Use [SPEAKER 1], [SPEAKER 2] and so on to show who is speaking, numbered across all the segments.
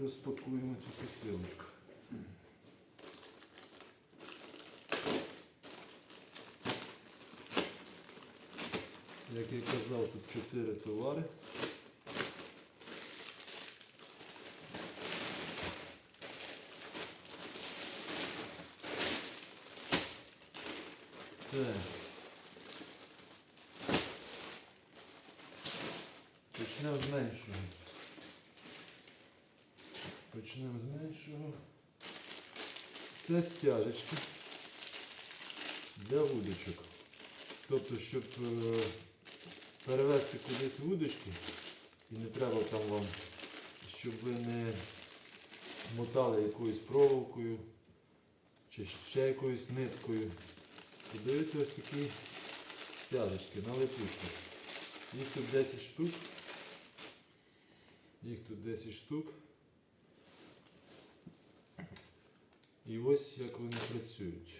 [SPEAKER 1] розпакуємо цю посилочку. Як я казав, тут чотири товари. Так. Почнемо з меншого. Почнемо з меншого. Це стяжечки для вудочок. Тобто, щоб е, перевести кудись вудочки, і не треба там вам, щоб ви не мотали якоюсь проволокою чи ще якоюсь ниткою. Подивіться ось такі стяжечки на липучках. Їх тут 10 штук. Їх тут 10 штук. І ось як вони працюють.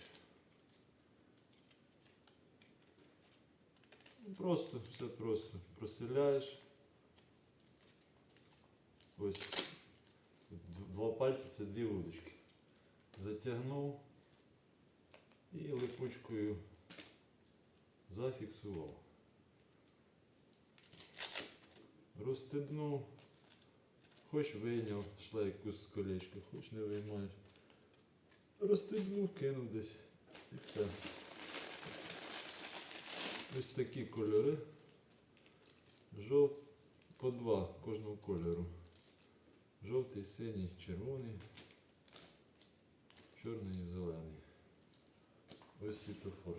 [SPEAKER 1] Просто, все просто. Проселяєш. Ось два пальці це дві вудочки. Затягнув і липучкою зафіксував. Розстебнув, хоч вийняв шлейку з колечка, хоч не виймаєш. Розстебнув, кинув десь і все. Ось такі кольори. Жов... по два кожного кольору. Жовтий, синій, червоний, чорний і зелений. Ось світофор.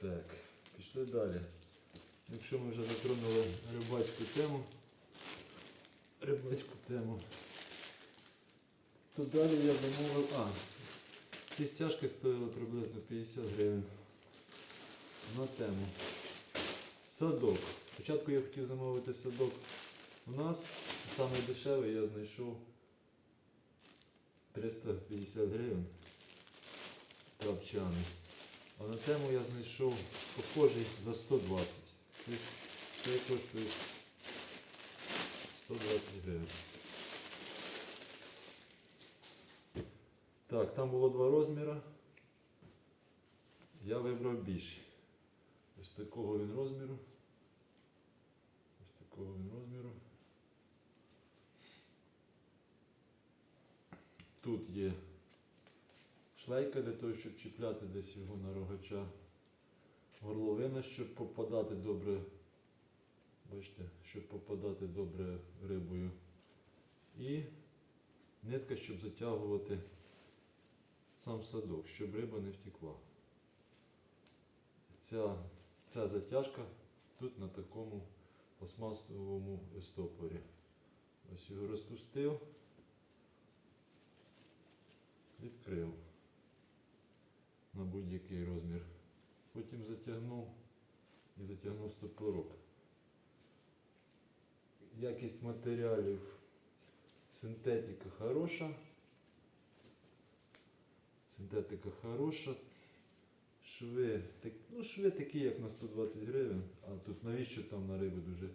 [SPEAKER 1] Так, пішли далі. Якщо ми вже затронули рибацьку тему, рибацьку тему, то далі я замовив. А, ці стяжки стоїли приблизно 50 гривень на тему. Садок. Спочатку я хотів замовити садок у нас. Саме дешевий я знайшов 350 гривень трапчани. А на тему я знайшов похожий за 120. Тобто Це коштує 120 гривень. Так, там було два розміри. Я вибрав більший. Ось такого він розміру. Ось такого він розміру. Тут є шлейка для того, щоб чіпляти десь його на рогача. Горловина, щоб попадати добре. Бачите, щоб попадати добре рибою. І нитка, щоб затягувати сам садок, щоб риба не втекла. Ця, ця затяжка тут на такому пластмасовому стопорі. Ось його розпустив, відкрив на будь-який розмір. Потім затягнув і затягнув стопорок. Якість матеріалів синтетика хороша. Синтетика хороша. Шви, так, ну, шви такі, як на 120 гривень, а тут навіщо там на риби дуже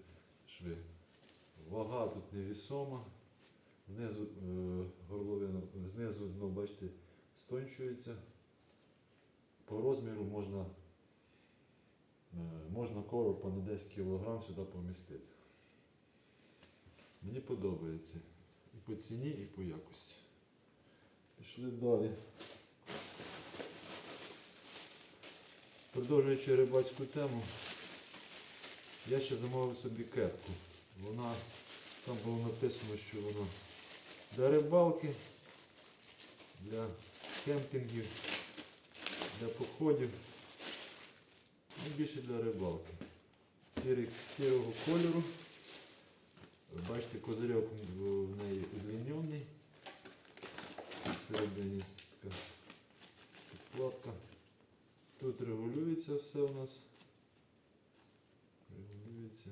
[SPEAKER 1] шви? Вага тут невісома. Знизу е, горловина, знизу дно, бачите, стончується. По розміру можна, е, можна коропа на 10 кг сюди помістити. Мені подобається. І по ціні, і по якості. Пішли далі. Продовжуючи рибацьку тему, я ще замовив собі кепку. Вона, там було написано, що вона для рибалки, для кемпінгів, для походів, ну більше для рибалки. Сірий, сірого кольору. Бачите, козирьок в неї удлінений. Всередині така підкладка. Тут регулюється все у нас. Регулюється.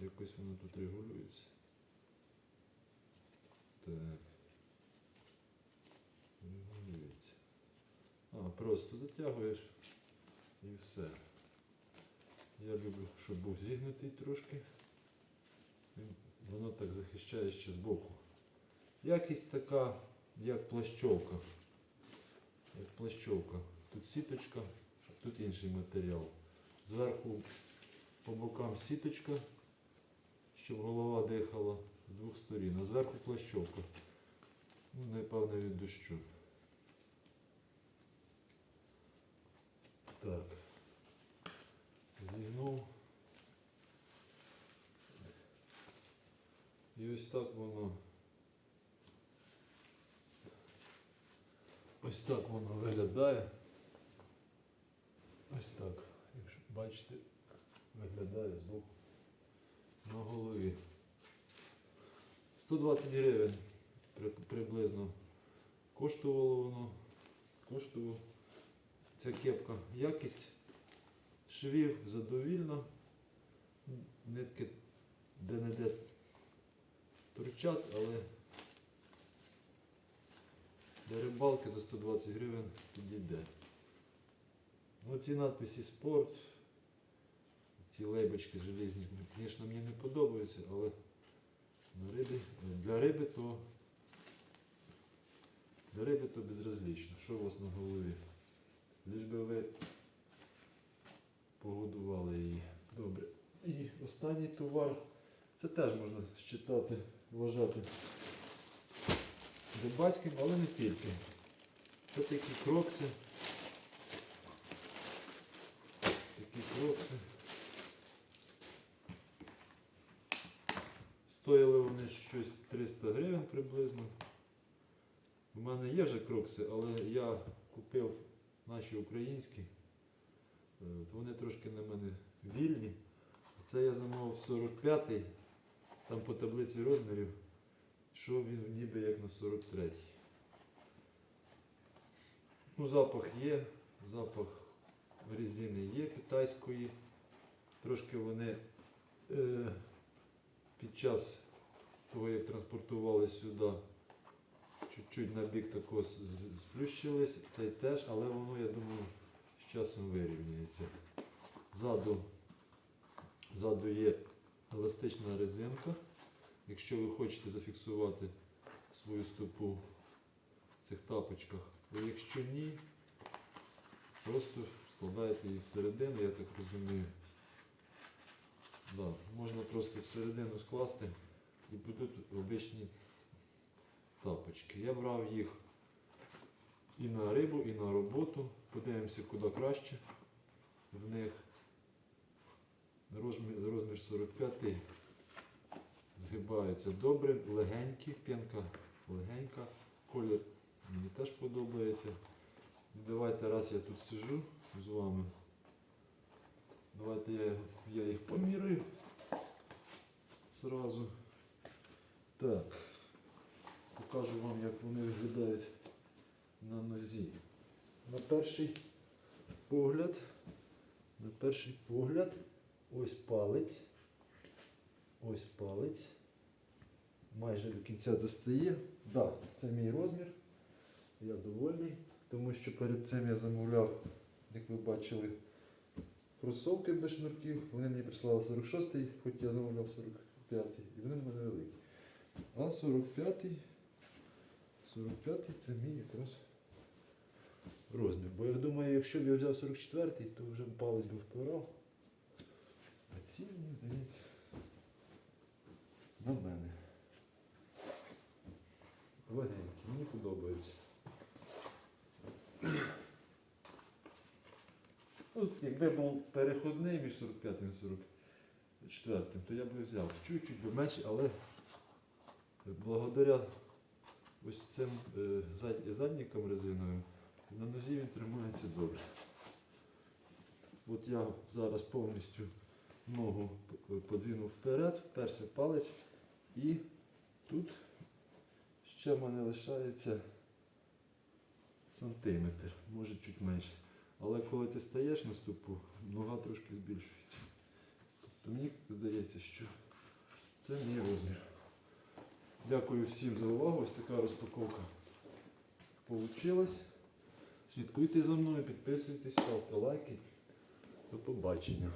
[SPEAKER 1] Якось воно тут регулюється. Так. Регулюється. А, просто затягуєш і все. Я люблю, щоб був зігнутий трошки. Воно так захищає ще збоку. Якість така, як плащовка. Як плащовка. Тут сіточка, тут інший матеріал. Зверху по бокам сіточка, щоб голова дихала з двох сторін, а зверху плащовка. Ну, напевно, від дощу. Так. Зігнув. І ось так воно. Ось так воно виглядає. Ось так. Якщо бачите, виглядає збоку на голові. 120 гривень приблизно коштувало воно. Коштувало ця кепка. Якість швів задовільна. Нитки де-не-де торчать, але для рибалки за 120 гривень підійде. Ну, ці надписи спорт, ці лейбочки железні, звісно, мені не подобаються, але на риби, для риби то для риби то безразлічно. Що у вас на голові? Ліж би ви погодували її. Добре. І останній товар. Це теж можна считати, вважати рибацьким, але не тільки. Це такі крокси. Такі крокси. Стоїли вони щось 300 гривень приблизно. У мене є вже крокси, але я купив наші українські. Е, Вони трошки на мене вільні. Це я замовив 45-й, там по таблиці розмірів, що він ніби як на 43-й. Ну, запах є, запах резини є китайської. Трошки вони е, під час того, як транспортували сюди, чуть-чуть на бік тако сплющились, цей теж, але воно, я думаю, з часом вирівняється. Ззаду, ззаду є еластична резинка. Якщо ви хочете зафіксувати свою стопу в цих тапочках, а якщо ні, просто складаєте її всередину, я так розумію. Да, можна просто всередину скласти і будуть обичні тапочки. Я брав їх і на рибу, і на роботу. Подивимося, куди краще в них. Розмір, розмір 45 згибаються добре, легенькі, п'янка легенька, колір мені теж подобається. Давайте раз я тут сижу з вами. Давайте я, я їх поміряю зразу. Так, покажу вам, як вони виглядають на нозі. На перший погляд, на перший погляд, ось палець, ось палець. Майже до кінця достає. Так, да, це мій розмір. Я довольний, тому що перед цим я замовляв, як ви бачили, кросовки без шнурків. Вони мені прислали 46-й, хоч я замовляв 45-й, і вони в мене великі. А 45-й, 45-й це мій якраз розмір. Бо я думаю, якщо б я взяв 44-й, то вже палець би впирав. А ці, мені здається, на мене. Легенькі, мені подобаються. Ну, якби був переходний між 45 і 44, то я би взяв чуть-чуть би менше, але благодаря ось цим е, заднікам резиновим на нозі він тримається добре. От я зараз повністю ногу подвинув вперед, вперся палець і тут ще в мене лишається сантиметр, може чуть менше. Але коли ти стаєш на стопу, нога трошки збільшується. Тобто мені здається, що це мій розмір. Дякую всім за увагу. Ось така розпаковка получилась. Слідкуйте за мною, підписуйтесь, ставте лайки. До побачення.